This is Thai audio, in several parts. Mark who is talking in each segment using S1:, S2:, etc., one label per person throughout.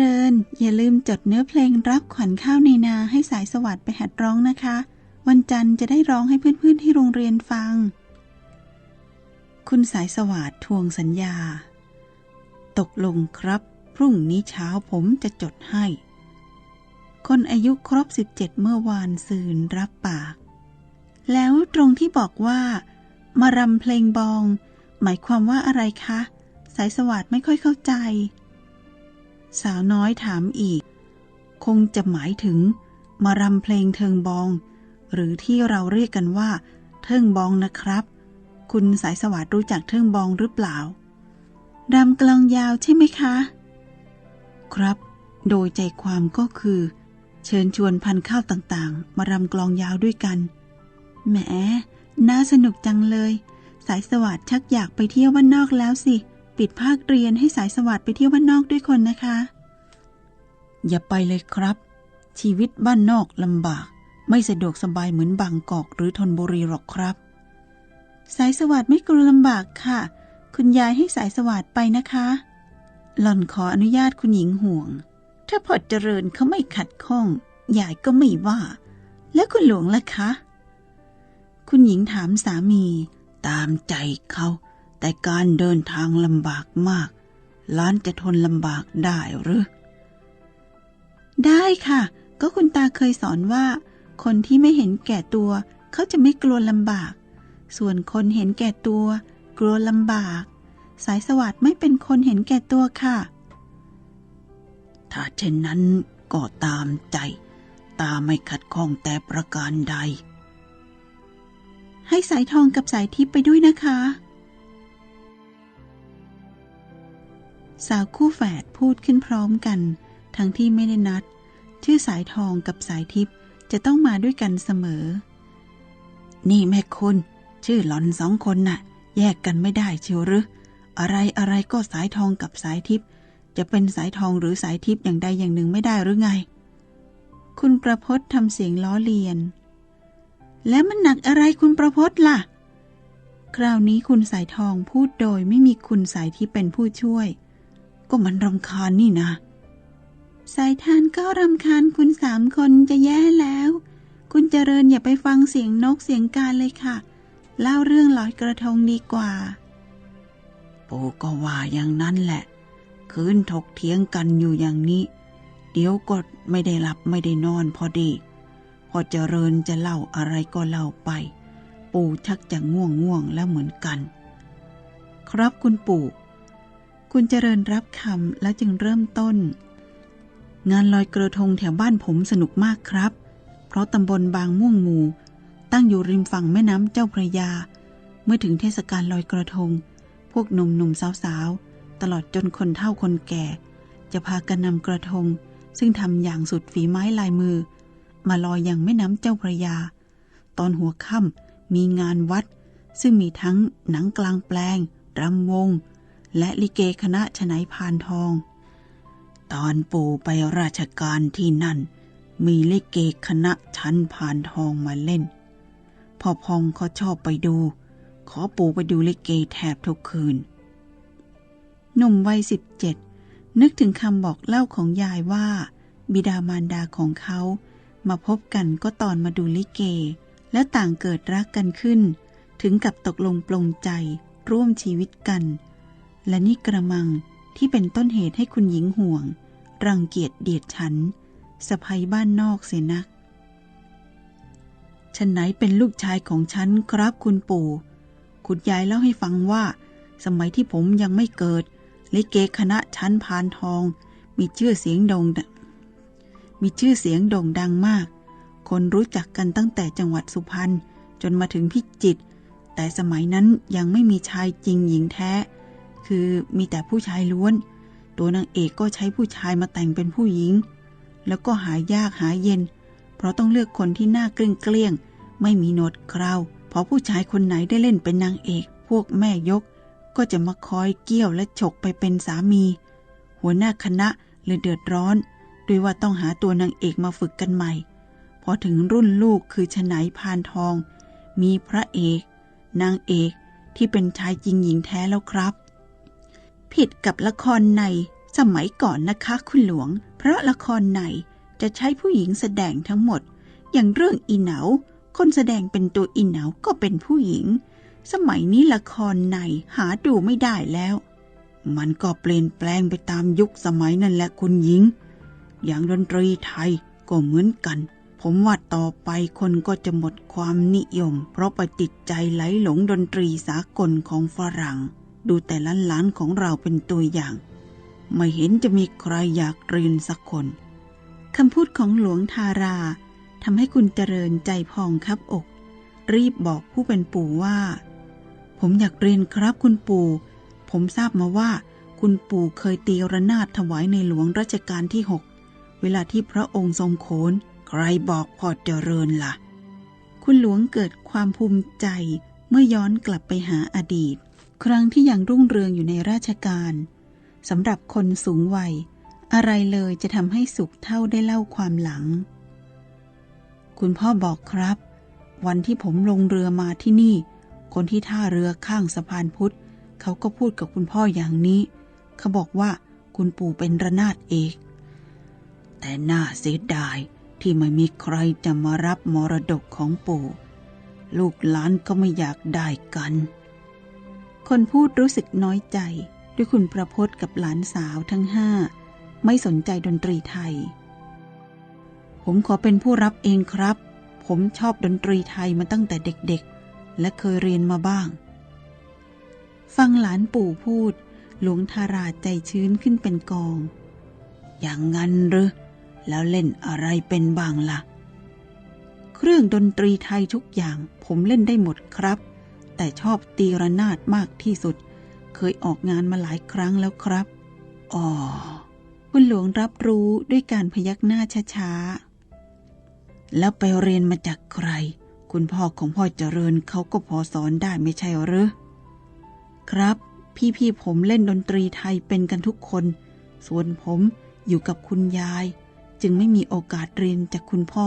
S1: ริญ อย่าลืมจดเนื้อเพลงรับขวัญข้าวในนาให้สายสวัสดิ์ไปหัดร้องนะคะ วันจันทร์จะได้ร้องให้เพื่อนๆที่โรงเรียนฟัง คุณสายสวัสดิ์ทวงสัญญา ตกลงครับ พรุ่งนี้เช้าผมจะจดให้ คนอายุครบ 17 เมื่อวานซืนรับปาก แล้วตรงที่บอกว่า มารำเพลงบอง หมายความว่าอะไรคะ สายสวัสดิ์ไม่ค่อยเข้าใจ สาวน้อยถามอีก คงจะหมายถึง มารำเพลงเทิงบอง หรือที่เราเรียกกันว่า เทิงบองนะครับ คุณสายสวัสดิ์รู้จักเทิงบองหรือเปล่ารำกลองยาวใช่ไหมคะ ครับ โดยใจความก็คือ เชิญชวนพันข้าวต่างๆ มารำกลองยาวด้วยกัน แหม น่าสนุกจังเลย สายสวัสดิ์ชักอยากไปเที่ยวบ้านนอกแล้วสิ ปิดภาคเรียนให้สายสวัสดิ์ไปเที่ยวบ้านนอกด้วยคนนะคะ อย่าไปเลยครับ ชีวิตบ้านนอกลำบาก ไม่สะดวกสบายเหมือนบางกอกหรือธนบุรีหรอกครับ สายสวัสดิ์ไม่กลัวลำบากค่ะ คุณยายให้สายสวัสดิ์ไปนะคะ หล่อนขออนุญาตคุณหญิงห่วง ถ้าพอเจริญเขาไม่ขัดข้องยายก็ไม่ว่า แล้วคุณหลวงล่ะคะ คุณหญิงถามสามี ตามใจเขา แต่การเดินทางลำบากมาก ล้านจะทนลำบากได้หรือ ได้ค่ะ ก็คุณตาเคยสอนว่า คนที่ไม่เห็นแก่ตัว เขาจะไม่กลัวลำบาก ส่วนคนเห็นแก่ตัว กลัวลำบาก สายสวัสดิ์ไม่เป็นคนเห็นแก่ตัวค่ะ ถ้าเช่นนั้นก็ตามใจ ตาไม่ขัดข้องแต่ประการใด ให้สายทองกับสายทิพย์ไปด้วยนะคะ สาวคู่แฝดพูดขึ้นพร้อมกัน ทั้งที่ไม่ได้นัด ชื่อสายทองกับสายทิพย์จะต้องมาด้วยกันเสมอ นี่แม่คุณ ชื่อหลอนสองคนน่ะ แยกกันไม่ได้เชียวหรือ อะไรอะไรก็สายทองกับสายทิพย์จะเป็นสายทองหรือสายทิพย์อย่างใดอย่างหนึ่งไม่ได้หรือไง คุณประพศทำเสียงล้อเลียน แล้วมันหนักอะไรคุณประพศล่ะ คราวนี้คุณสายทองพูดโดยไม่มีคุณสายทิพย์เป็นผู้ช่วย ก็มันรำคาญนี่นะ สายทานก็รำคาญคุณสามคนจะแย่แล้ว คุณเจริญอย่าไปฟังเสียงนกเสียงกาเลยค่ะ เล่าเรื่องลอยกระทงดีกว่า ปู่ก็ว่าอย่างนั้นแหละ คืนถกเถียงกันอยู่อย่างนี้ เดี๋ยวก็ไม่ได้หลับไม่ได้นอนพอดี พอเจริญจะเล่าอะไรก็เล่าไป ปู่ชักจะง่วงง่วงแล้วเหมือนกัน ครับคุณปู่ คุณเจริญรับคำแล้วจึงเริ่มต้น งานลอยกระทงแถวบ้านผมสนุกมากครับ เพราะตำบลบางม่วงหมูตั้งอยู่ริมฝั่งแม่น้ำเจ้าพระยา เมื่อถึงเทศกาลลอยกระทง พวกหนุ่มหนุ่มสาวๆ ตลอดจนคนเฒ่าคนแก่ จะพากันนำกระทง ซึ่งทำอย่างสุดฝีไม้ลายมือ มาลอยอย่างแม่น้ำเจ้าพระยา ตอนหัวค่ำมีงานวัด ซึ่งมีทั้งหนังกลางแปลงรำวง และลิเกคณะฉไนพานทอง ตอนปู่ไปราชการที่นั่น มีลิเกคณะชั้นพานทองมาเล่น พ่อพองเขาชอบไปดู ขอปู่ไปดูลิเกแทบทุกคืน หนุ่มวัยสิบเจ็ดนึกถึงคำบอกเล่าของยายว่า บิดามารดาของเขามาพบกันก็ตอนมาดูลิเก แล้วต่างเกิดรักกันขึ้น ถึงกับตกลงปลงใจร่วมชีวิตกัน และนี่กระมังที่เป็นต้นเหตุให้คุณหญิงห่วง รังเกียจเดียดฉันสะพายบ้านนอกเสียนัก ฉันไหนเป็นลูกชายของฉันครับคุณปู่ คุณยายเล่าให้ฟังว่า สมัยที่ผมยังไม่เกิดลิเกคณะชั้นพานทอง มีชื่อเสียงโด่งมีชื่อเสียงโด่งดังมาก คนรู้จักกันตั้งแต่จังหวัดสุพรรณจนมาถึงพิจิตรแต่สมัยนั้นยังไม่มีชายจริงหญิงแท้ คือมีแต่ผู้ชายล้วน ตัวนางเอกก็ใช้ผู้ชายมาแต่งเป็นผู้หญิง แล้วก็หายากหาเย็น เพราะต้องเลือกคนที่หน้าเกลี้ยงเกลี้ยง ไม่มีโหนดเคราพอผู้ชายคนไหนได้เล่นเป็นนางเอก พวกแม่ยก ก็จะมาคอยเกี่ยวและฉกไปเป็นสามี หัวหน้าคณะเลยเดือดร้อน ด้วยว่าต้องหาตัวนางเอกมาฝึกกันใหม่ พอถึงรุ่นลูกคือฉไนพานทอง มีพระเอก นางเอกที่เป็นชายจริงหญิงแท้แล้วครับ ผิดกับละครในสมัยก่อนนะคะคุณหลวง เพราะละครในจะใช้ผู้หญิงแสดงทั้งหมด อย่างเรื่องอีเหนาคนแสดงเป็นตัวอีเหนาก็เป็นผู้หญิง สมัยนี้ละครในหาดูไม่ได้แล้ว มันก็เปลี่ยนแปลงไปตามยุคสมัยนั่นแหละคุณหญิง อย่างดนตรีไทยก็เหมือนกัน ผมว่าต่อไปคนก็จะหมดความนิยม เพราะไปติดใจไหลหลงดนตรีสากลของฝรั่ง ดูแต่ล้านล้านๆของเราเป็นตัวอย่าง ไม่เห็นจะมีใครอยากเรียนสักคนคำพูดของหลวงทาราทำให้คุณเจริญใจพองครับอก รีบบอกผู้เป็นปู่ว่า ผมอยากเรียนครับคุณปู่ ผมทราบมาว่า คุณปู่เคยตีระนาดถวายในหลวงรัชกาลที่หกเวลาที่พระองค์ทรงโขนใครบอกพอเจริญล่ะ คุณหลวงเกิดความภูมิใจเมื่อย้อนกลับไปหาอดีต ครั้งที่ยังรุ่งเรืองอยู่ในราชการสำหรับคนสูงวัย อะไรเลยจะทำให้สุขเท่าได้เล่าความหลัง คุณพ่อบอกครับ วันที่ผมลงเรือมาที่นี่ คนที่ท่าเรือข้างสะพานพุทธเขาก็พูดกับคุณพ่ออย่างนี้ เขาบอกว่าคุณปู่เป็นระนาดเอก แต่น่าเสียดายที่ไม่มีใครจะมารับมรดกของปู่ ลูกหลานก็ไม่อยากได้กัน คนพูดรู้สึกน้อยใจ ด้วยคุณประพจน์กับหลานสาวทั้งห้า ไม่สนใจดนตรีไทย ผมขอเป็นผู้รับเองครับ ผมชอบดนตรีไทยมาตั้งแต่เด็กๆ และเคยเรียนมาบ้าง ฟังหลานปู่พูด หลวงทาราใจชื้นขึ้นเป็นกอง อย่างงั้นหรือ แล้วเล่นอะไรเป็นบ้างล่ะ เครื่องดนตรีไทยทุกอย่างผมเล่นได้หมดครับ แต่ชอบตีระนาดมากที่สุด เคยออกงานมาหลายครั้งแล้วครับ อ๋อ คุณหลวงรับรู้ด้วยการพยักหน้าช้าๆ แล้วไปเรียนมาจากใคร คุณพ่อของพ่อเจริญเขาก็พอสอนได้ไม่ใช่หรือ ครับ พี่ๆผมเล่นดนตรีไทยเป็นกันทุกคน ส่วนผมอยู่กับคุณยาย จึงไม่มีโอกาสเรียนจากคุณพ่อ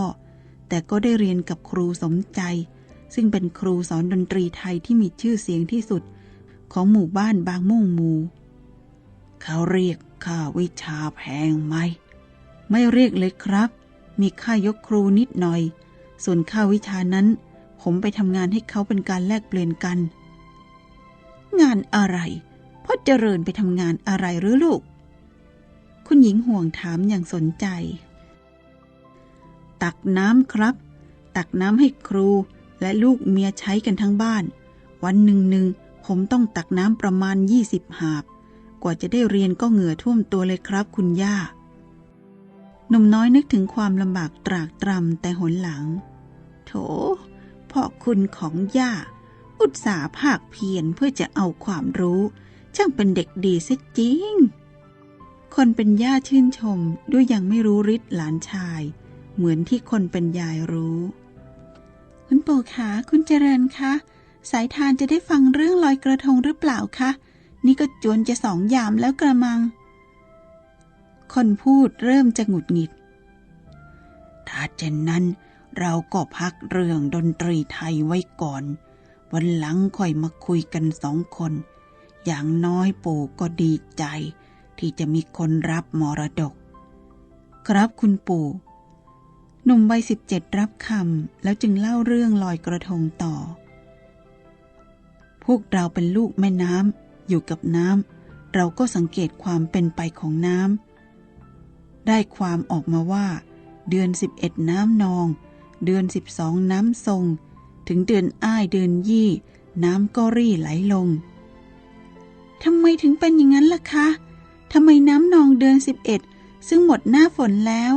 S1: แต่ก็ได้เรียนกับครูสมใจ ซึ่งเป็นครูสอนดนตรีไทยที่มีชื่อเสียงที่สุด ของหมู่บ้านบางม่วงมูเขาเรียกค่าวิชาแพงไหม ไม่เรียกเลยครับ มีค่ายกครูนิดหน่อย ส่วนค่าวิชานั้น ผมไปทำงานให้เขาเป็นการแลกเปลี่ยนกัน งานอะไรพ่อเจริญไปทำงานอะไรหรือลูก คุณหญิงห่วงถามอย่างสนใจ ตักน้ำครับ ตักน้ำให้ครู และลูกเมียใช้กันทั้งบ้าน วันหนึ่งหนึ่งผมต้องตักน้ำประมาณยี่สิบหาบ กว่าจะได้เรียนก็เหงื่อท่วมตัวเลยครับคุณย่าหนุ่มน้อยนึกถึงความลำบากตรากตรำแต่หนหลัง โถพ่อคุณของย่า อุตสาห์ภาคเพียรเพื่อจะเอาความรู้ ช่างเป็นเด็กดีเสียจริง คนเป็นย่าชื่นชมด้วยยังไม่รู้ฤทธิ์หลานชาย เหมือนที่คนเป็นยายรู้ คุณปู่คะคุณเจริญคะสายทานจะได้ฟังเรื่องลอยกระทงหรือเปล่าคะ นี่ก็จวนจะสองยามแล้วกระมัง คนพูดเริ่มจะหงุดหงิด ถ้าเช่นนั้น เราก็พักเรื่องดนตรีไทยไว้ก่อน วันหลังค่อยมาคุยกันสองคน อย่างน้อยปู่ก็ดีใจ ที่จะมีคนรับมรดก ครับคุณปู่ หนุ่มวัยสิบเจ็ดรับคำแล้วจึงเล่าเรื่องลอยกระทงต่อ พวกเราเป็นลูกแม่น้ำอยู่กับน้ำเราก็สังเกตความเป็นไปของน้ำได้ความออกมาว่า เดือนสิบเอ็ดน้ำนอง เดือนสิบสองน้ำทรง ถึงเดือนอ้ายเดือนยี่ น้ำก็รี่ไหลลงทำไมถึงเป็นอย่างนั้นล่ะคะทำไมน้ำนองเดือนสิบเอ็ดซึ่งหมดหน้าฝนแล้ว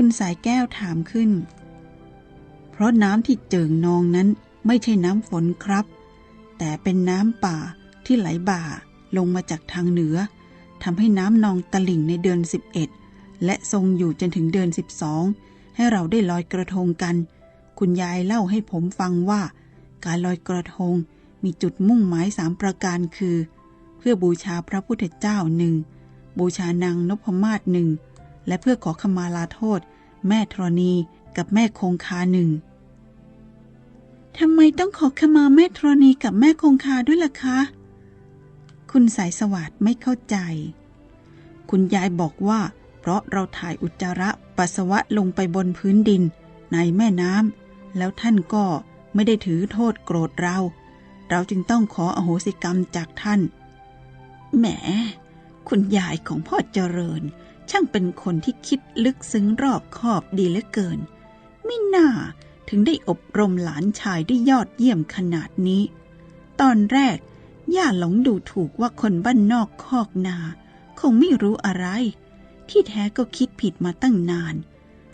S1: คุณสายแก้วถามขึ้น เพราะน้ำที่เจิ่งนองนั้นไม่ใช่น้ำฝนครับ แต่เป็นน้ำป่าที่ไหลบ่าลงมาจากทางเหนือทำให้น้ำนองตลิ่งในเดือน 11 และทรงอยู่จนถึงเดือน 12 ให้เราได้ลอยกระทงกัน คุณยายเล่าให้ผมฟังว่า การลอยกระทงมีจุดมุ่งหมายสามประการคือ เพื่อบูชาพระพุทธเจ้าหนึ่งบูชานางนพมาศหนึ่ง และเพื่อขอขมาลาโทษ แม่ธรณีกับแม่คงคาหนึ่งทำไมต้องขอขมาแม่ธรณีกับแม่คงคาด้วยล่ะคะ คุณสายสวัสดไม่เข้าใจ คุณยายบอกว่า เพราะเราถ่ายอุจจาระปัสสาวะลงไปบนพื้นดิน ในแม่น้ำแล้วท่านก็ไม่ได้ถือโทษโกรธเรา เราจึงต้องขออโหสิกรรมจากท่าน แหม คุณยายของพ่อเจริญ ช่างเป็นคนที่คิดลึกซึ้งรอบคอบดีเหลือเกิน ไม่น่าถึงได้อบรมหลานชายได้ยอดเยี่ยมขนาดนี้ ตอนแรก ย่าหลงดูถูกว่าคนบ้านนอกคอกนา คงไม่รู้อะไร ที่แท้ก็คิดผิดมาตั้งนาน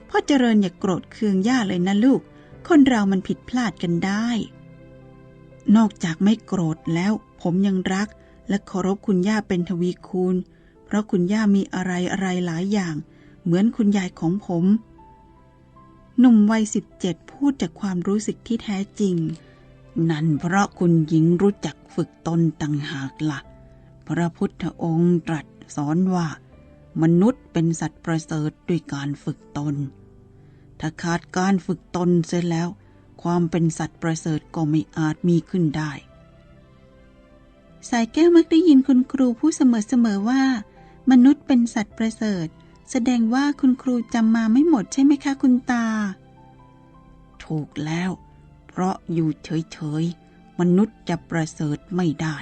S1: พ่อเจริญอย่ากโกรธเคืองย่าเลยนะลูก คนเรามันผิดพลาดกันได้ นอกจากไม่โกรธแล้ว ผมยังรักและเคารพคุณย่าเป็นทวีคูณเราะคุณย่ามีอะไรอะไรหลายอย่าง เหมือนคุณยายของผม หนุ่มวัยสิบเจ็ดพูดจากความรู้สึกที่แท้จริง นั่นเพราะคุณหญิงรู้จักฝึกตนต่างหากละ่ะ พระพุทธองค์ตรัสสอนว่า มนุษย์เป็นสัตว์ประเสริฐด้วยการฝึกตน ถ้าขาดการฝึกตนเสียแล้ว ความเป็นสัตว์ประเสริฐก็ไม่อาจมีขึ้นได้สายแก้วมักได้ยินคุณครูพูดเสมอๆว่า มนุษย์เป็นสัตว์ประเสริฐ แสดงว่าคุณครูจำมาไม่หมดใช่ไหมคะคุณตา ถูกแล้ว เพราะอยู่เฉยๆ มนุษย์จะประเสริฐไม่ได้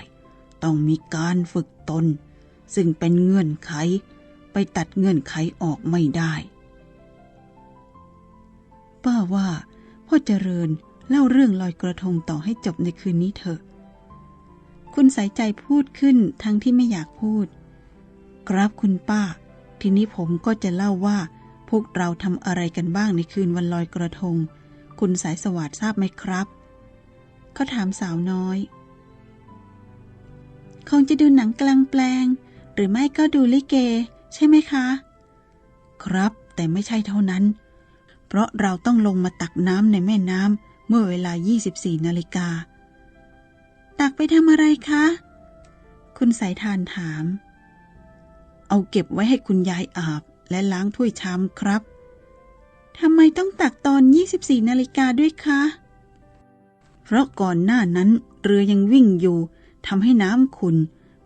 S1: ต้องมีการฝึกตน ซึ่งเป็นเงื่อนไข ไปตัดเงื่อนไขออกไม่ได้ ป้าว่า พ่อเจริญเล่าเรื่องลอยกระทงต่อให้จบในคืนนี้เถอะ คุณสายใจพูดขึ้นทั้งที่ไม่อยากพูด ครับคุณป้า ทีนี้ผมก็จะเล่าว่า พวกเราทำอะไรกันบ้างในคืนวันลอยกระทง คุณสายสวัสดทราบไหมครับเขาถามสาวน้อย คงจะดูหนังกลางแปลง หรือไม่ก็ดูลิเก ใช่ไหมคะ ครับแต่ไม่ใช่เท่านั้น เพราะเราต้องลงมาตักน้ำในแม่น้ำเมื่อเวลา 24 นาฬิกา ตักไปทำอะไรคะ คุณสายทานถาม เอาเก็บไว้ให้คุณยายอาบ และล้างถ้วยชามครับทำไมต้องตักตอน 24 นาฬิกาด้วยคะ เพราะก่อนหน้านั้นเรือยังวิ่งอยู่ทำให้น้ำขุน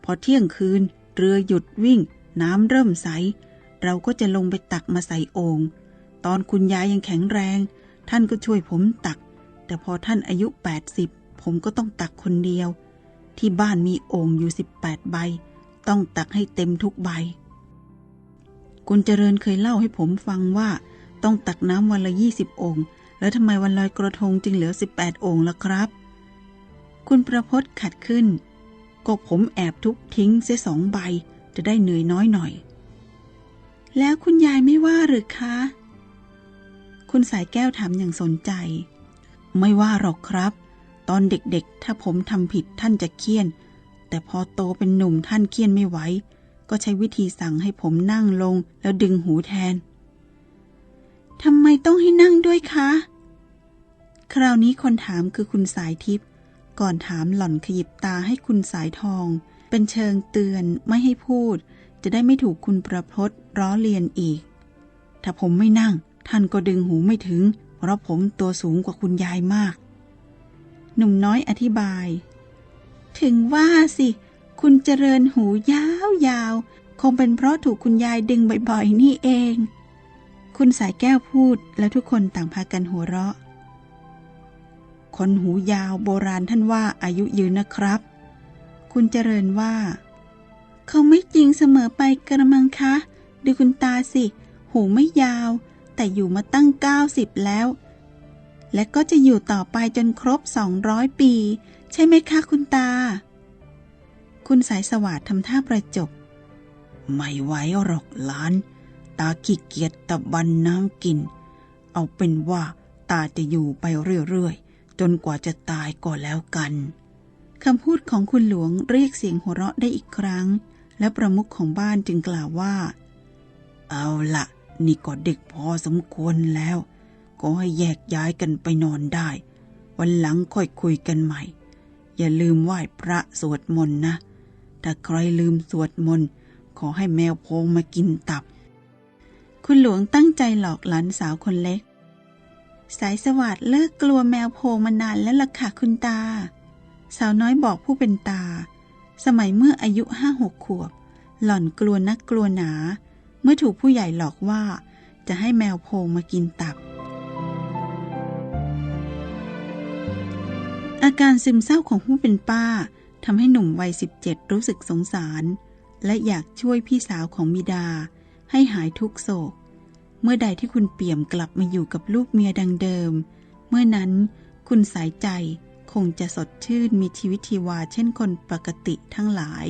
S1: พอเที่ยงคืน เรือหยุดวิ่ง น้ำเริ่มใส เราก็จะลงไปตักมาใส่โอง่งตอนคุณยายยังแข็งแรง ท่านก็ช่วยผมตัก แต่พอท่านอายุ 80 ผมก็ต้องตักคนเดียว ที่บ้านมีโอ่งอยู่ 18 ใบ ต้องตักให้เต็มทุกใบ คุณเจริญเคยเล่าให้ผมฟังว่า ต้องตักน้ำวันละ20องค์ แล้วทำไมวันลอยกระทงจึงเหลือ18องค์ล่ะครับ คุณประพศขัดขึ้น ก็ผมแอบทุบทิ้งเสียสองใบ จะได้เหนื่อยน้อยหน่อย แล้วคุณยายไม่ว่าหรือคะ คุณสายแก้วถามอย่างสนใจ ไม่ว่าหรอกครับ ตอนเด็กๆ ถ้าผมทำผิดท่านจะเคี่ยน แต่พอโตเป็นหนุ่มท่านเคียนไม่ไหว ก็ใช้วิธีสั่งให้ผมนั่งลงแล้วดึงหูแทน ทำไมต้องให้นั่งด้วยคะ คราวนี้คนถามคือคุณสายทิพย์ก่อนถามหล่อนขยิบตาให้คุณสายทอง เป็นเชิงเตือนไม่ให้พูด จะได้ไม่ถูกคุณประพศร้อเลียนอีก ถ้าผมไม่นั่ง ท่านก็ดึงหูไม่ถึง เพราะผมตัวสูงกว่าคุณยายมาก หนุ่มน้อยอธิบาย ถึงว่าสิ คุณเจริญหูยาวยาว คงเป็นเพราะถูกคุณยายดึงบ่อยๆ นี่เอง คุณสายแก้วพูดแล้วทุกคนต่างพากันหัวเราะ คนหูยาวโบราณท่านว่าอายุยืนนะครับ คุณเจริญว่า เขาไม่จริงเสมอไปกระมังคะ ดูคุณตาสิ หูไม่ยาว แต่อยู่มาตั้ง 90 แล้ว และก็จะอยู่ต่อไปจนครบ 200 ปี ช่ไหมคะคุณตา คุณสายสวัสดทำท่าประจบ ไม่ไหวหรอกหลาน ตาขี้เกียจตะบันน้ำกิน เอาเป็นว่าตาจะอยู่ไปเรื่อยๆ จนกว่าจะตายก็แล้วกัน คำพูดของคุณหลวงเรียกเสียงหัวเราะได้อีกครั้ง และประมุขของบ้านจึงกล่าวว่า เอาละนี่ก็เดึกพอสมควรแล้ว ก็ให้แยกย้ายกันไปนอนได้ วันหลังค่อยคุยกันใหม่ อย่าลืมไหว้พระสวดมนต์นะ ถ้าใครลืมสวดมนต์ ขอให้แมวโพงมากินตับ คุณหลวงตั้งใจหลอกหลานสาวคนเล็ก สายสวัสด์เลิกกลัวแมวโพงมานานแล้วล่ะค่ะคุณตา สาวน้อยบอกผู้เป็นตา สมัยเมื่ออายุห้าหกขวบ หล่อนกลัวนักกลัวหนา เมื่อถูกผู้ใหญ่หลอกว่า จะให้แมวโพงมากินตับ อาการซึมเศร้าของผู้เป็นป้าทำให้หนุ่มวัย 17 รู้สึกสงสาร และอยากช่วยพี่สาวของมิดา ให้หายทุกโศก เมื่อใดที่คุณเปี่ยมกลับมาอยู่กับลูกเมียดังเดิม เมื่อนั้นคุณสายใจคงจะสดชื่นมีชีวิตชีวาเช่นคนปกติทั้งหลาย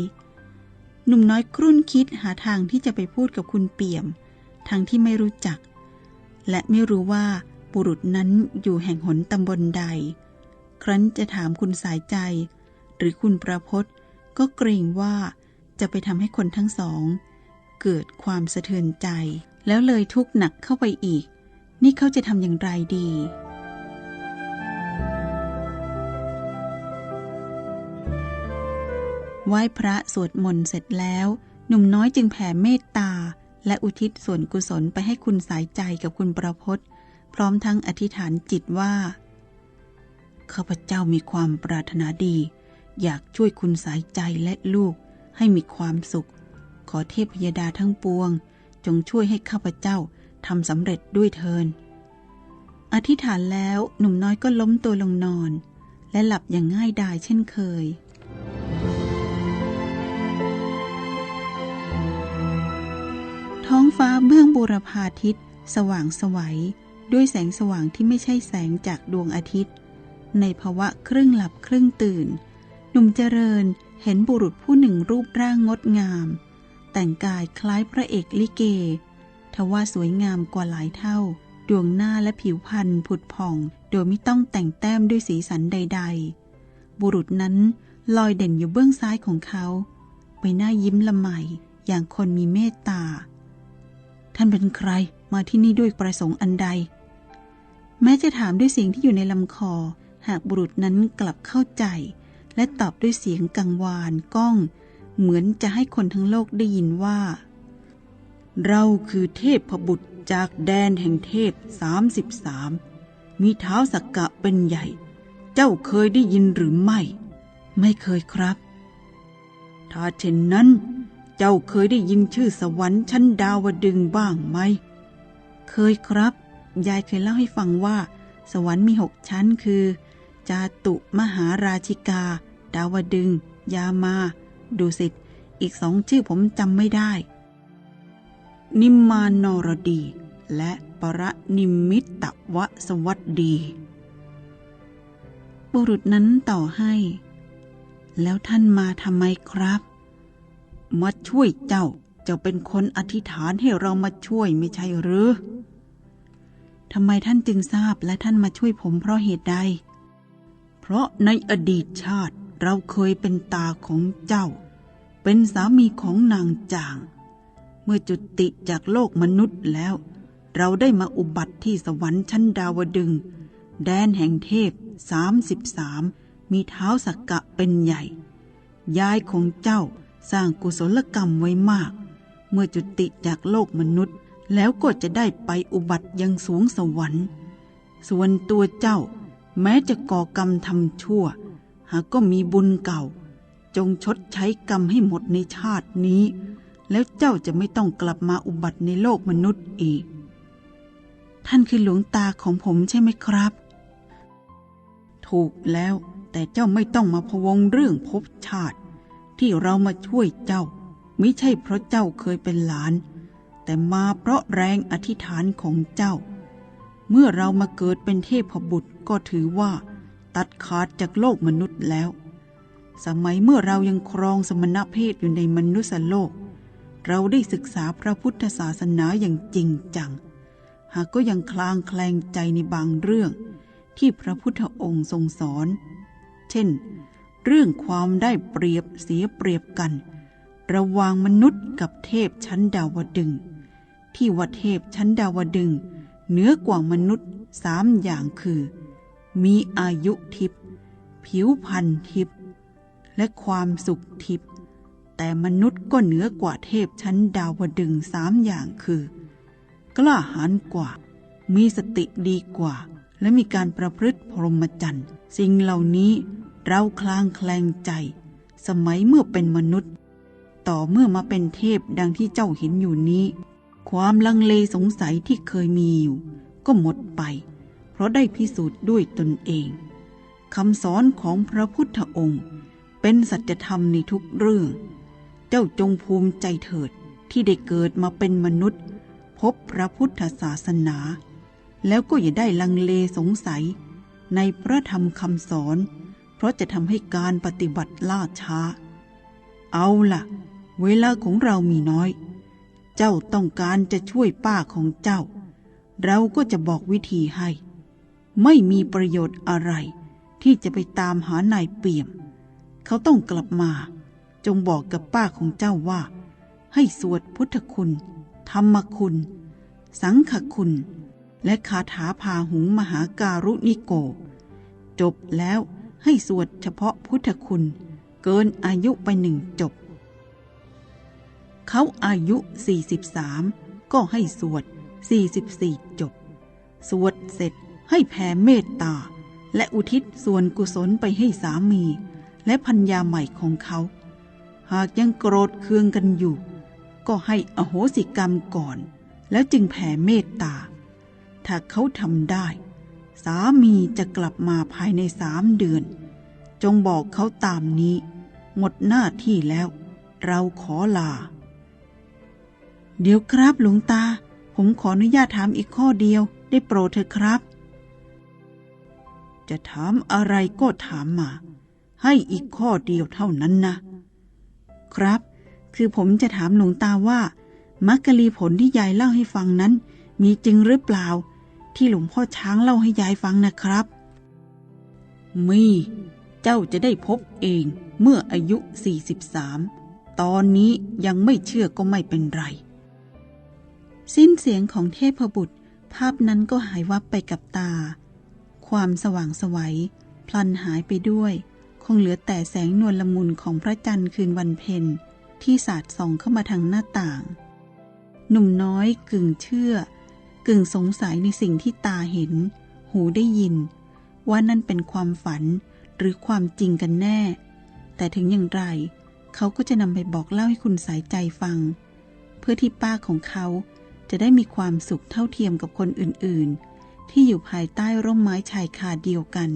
S1: หนุ่มน้อยครุ่นคิดหาทางที่จะไปพูดกับคุณเปี่ยม ทั้งที่ไม่รู้จัก และไม่รู้ว่าบุรุษนั้นอยู่แห่งหนตำบลใด ครั้นจะถามคุณสายใจ หรือคุณประพศก็เกรงว่าจะไปทำให้คนทั้งสอง เกิดความสะเทือนใจ แล้วเลยทุกข์หนักเข้าไปอีก นี่เขาจะทำอย่างไรดี ไหว้พระสวดมนต์เสร็จแล้ว หนุ่มน้อยจึงแผ่เมตตา และอุทิศส่วนกุศลไปให้คุณสายใจกับคุณประพศพร้อมทั้งอธิษฐานจิตว่า ข้าพเจ้ามีความปรารถนาดี อยากช่วยคุณสายใจและลูกให้มีความสุข ขอเทพยดาทั้งปวง จงช่วยให้ข้าพเจ้าทำสำเร็จด้วยเทิน อธิษฐานแล้วหนุ่มน้อยก็ล้มตัวลงนอน และหลับอย่างง่ายดายเช่นเคยท้องฟ้าเบื้องบูรพาทิตย์ สว่างสวัย ด้วยแสงสว่างที่ไม่ใช่แสงจากดวงอาทิตย์ ในภาวะครึ่งหลับครึ่งตื่น หนุ่มเจริญเห็นบุรุษผู้หนึ่งรูปร่างงดงาม แต่งกายคล้ายพระเอกลิเก ทว่าสวยงามกว่าหลายเท่า ดวงหน้าและผิวพรรณผุดผ่อง โดยไม่ต้องแต่งแต้มด้วยสีสันใด ๆ บุรุษนั้นลอยเด่นอยู่เบื้องซ้ายของเขา ใบหน้ายิ้มละไมอย่างคนมีเมตตา ท่านเป็นใครมาที่นี่ด้วยประสงค์อันใด แม้จะถามด้วยเสียงที่อยู่ในลำคอ หากบุรุษนั้นกลับเข้าใจ และตอบด้วยเสียงกังวานก้อง เหมือนจะให้คนทั้งโลกได้ยินว่า เราคือเทพพบุตรจากแดนแห่งเทพสามสิบสามมีเท้าสักกะเป็นใหญ่ เจ้าเคยได้ยินหรือไม่ ไม่เคยครับ ถ้าเช่นนั้น เจ้าเคยได้ยินชื่อสวรรค์ชั้นดาวดึงบ้างไหม เคยครับ ยายเคยเล่าให้ฟังว่า สวรรค์มีหกชั้นคือ จาตุมหาราชิกา ดาวดึง ยามาดุสิตอีกสองชื่อผมจำไม่ได้ นิมมานรดี และปรนิมมิตวสวัสดี บุรุษนั้นต่อให้ แล้วท่านมาทำไมครับ มาช่วยเจ้าเจ้าเป็นคนอธิษฐานให้เรามาช่วยไม่ใช่หรือทำไมท่านจึงทราบและท่านมาช่วยผมเพราะเหตุใด เพราะในอดีตชาติเราเคยเป็นตาของเจ้า เป็นสามีของนางจาง เมื่อจุติจากโลกมนุษย์แล้ว เราได้มาอุบัติที่สวรรค์ชั้นดาวดึง แดนแห่งเทพสามสิบสามมีเท้าสักกะเป็นใหญ่ ยายของเจ้าสร้างกุศลกรรมไว้มาก เมื่อจุติจากโลกมนุษย์แล้วก็จะได้ไปอุบัติยังสูงสวรรค์ ส่วนตัวเจ้า แม้จะก่อกรรมทำชั่ว หากก็มีบุญเก่า จงชดใช้กรรมให้หมดในชาตินี้ แล้วเจ้าจะไม่ต้องกลับมาอุบัติในโลกมนุษย์อีก ท่านคือหลวงตาของผมใช่ไหมครับ ถูกแล้วแต่เจ้าไม่ต้องมาพะวงเรื่องภพชาติ ที่เรามาช่วยเจ้า ไม่ใช่เพราะเจ้าเคยเป็นหลาน แต่มาเพราะแรงอธิษฐานของเจ้า เมื่อเรามาเกิดเป็นเทพบุตร ก็ถือว่าตัดขาดจากโลกมนุษย์แล้ว สมัยเมื่อเรายังครองสมณเพศอยู่ในมนุษยโลก เราได้ศึกษาพระพุทธศาสนาอย่างจริงจัง หากก็ยังคลางแคลงใจในบางเรื่องที่พระพุทธองค์ทรงสอน เช่น เรื่องความได้เปรียบเสียเปรียบกัน ระหว่างมนุษย์กับเทพชั้นดาวดึง ที่ว่าเทพชั้นดาวดึงเหนือกว่ามนุษย์สามอย่างคือ มีอายุทิพย์ผิวพรรณทิพย์และความสุขทิพย์แต่มนุษย์ก็เหนือกว่าเทพชั้นดาวดึงสามอย่างคือ กล้าหาญกว่า มีสติดีกว่า และมีการประพฤติพรหมจรรย์สิ่งเหล่านี้เราคลางแคลงใจ สมัยเมื่อเป็นมนุษย์ ต่อเมื่อมาเป็นเทพดังที่เจ้าเห็นอยู่นี้ ความลังเลสงสัยที่เคยมีอยู่ ก็หมดไป เพราะได้พิสูจน์ด้วยตนเองคำสอนของพระพุทธองค์ เป็นสัจธรรมในทุกเรื่อง เจ้าจงภูมิใจเถิดที่ได้เกิดมาเป็นมนุษย์ พบพระพุทธศาสนา แล้วก็อย่าได้ลังเลสงสัย ในพระธรรมคำสอน เพราะจะทำให้การปฏิบัติล่าช้า เอาล่ะ เวลาของเรามีน้อย เจ้าต้องการจะช่วยป้าของเจ้า เราก็จะบอกวิธีให้ ไม่มีประโยชน์อะไร ที่จะไปตามหานายเปี่ยม เขาต้องกลับมา จงบอกกับป้าของเจ้าว่า ให้สวดพุทธคุณ ธรรมคุณ สังฆคุณ และคาถาพาหุงมหาการุณิโก จบแล้วให้สวดเฉพาะพุทธคุณ เกินอายุไปหนึ่งจบ เขาอายุ 43 ก็ให้สวด 44 จบ สวดเสร็จ ให้แผ่เมตตา และอุทิศส่วนกุศลไปให้สามี และพัญญาใหม่ของเขา หากยังโกรธเคืองกันอยู่ ก็ให้อโหสิกรรมก่อน แล้วจึงแผ่เมตตา ถ้าเขาทำได้ สามีจะกลับมาภายในสามเดือน จงบอกเขาตามนี้ หมดหน้าที่แล้ว เราขอลา เดี๋ยวครับหลวงตา ผมขออนุญาตถามอีกข้อเดียวได้โปรดเถอะครับ จะถามอะไรก็ถามมา ให้อีกข้อเดียวเท่านั้นนะ ครับ คือผมจะถามหลวงตาว่า มักกะลีผลที่ยายเล่าให้ฟังนั้น มีจริงหรือเปล่า ที่หลวงพ่อช้างเล่าให้ยายฟังนะครับ มี เจ้าจะได้พบเองเมื่ออายุ 43 ตอนนี้ยังไม่เชื่อก็ไม่เป็นไร สิ้นเสียงของเทพบุตร ภาพนั้นก็หายวับไปกับตา ความสว่างสวัย พลันหายไปด้วย คงเหลือแต่แสงนวลละมุนของพระจันทร์คืนวันเพ็ญที่สาดส่องเข้ามาทางหน้าต่าง หนุ่มน้อยกึ่งเชื่อ กึ่งสงสัยในสิ่งที่ตาเห็น หูได้ยิน ว่านั่นเป็นความฝันหรือความจริงกันแน่ แต่ถึงอย่างไร เขาก็จะนำไปบอกเล่าให้คุณสายใจฟัง เพื่อที่ป้าของเขาจะได้มีความสุขเท่าเทียมกับคนอื่นๆ ที่อยู่ภายใต้ร่มไม้ชายคาเดียวกัน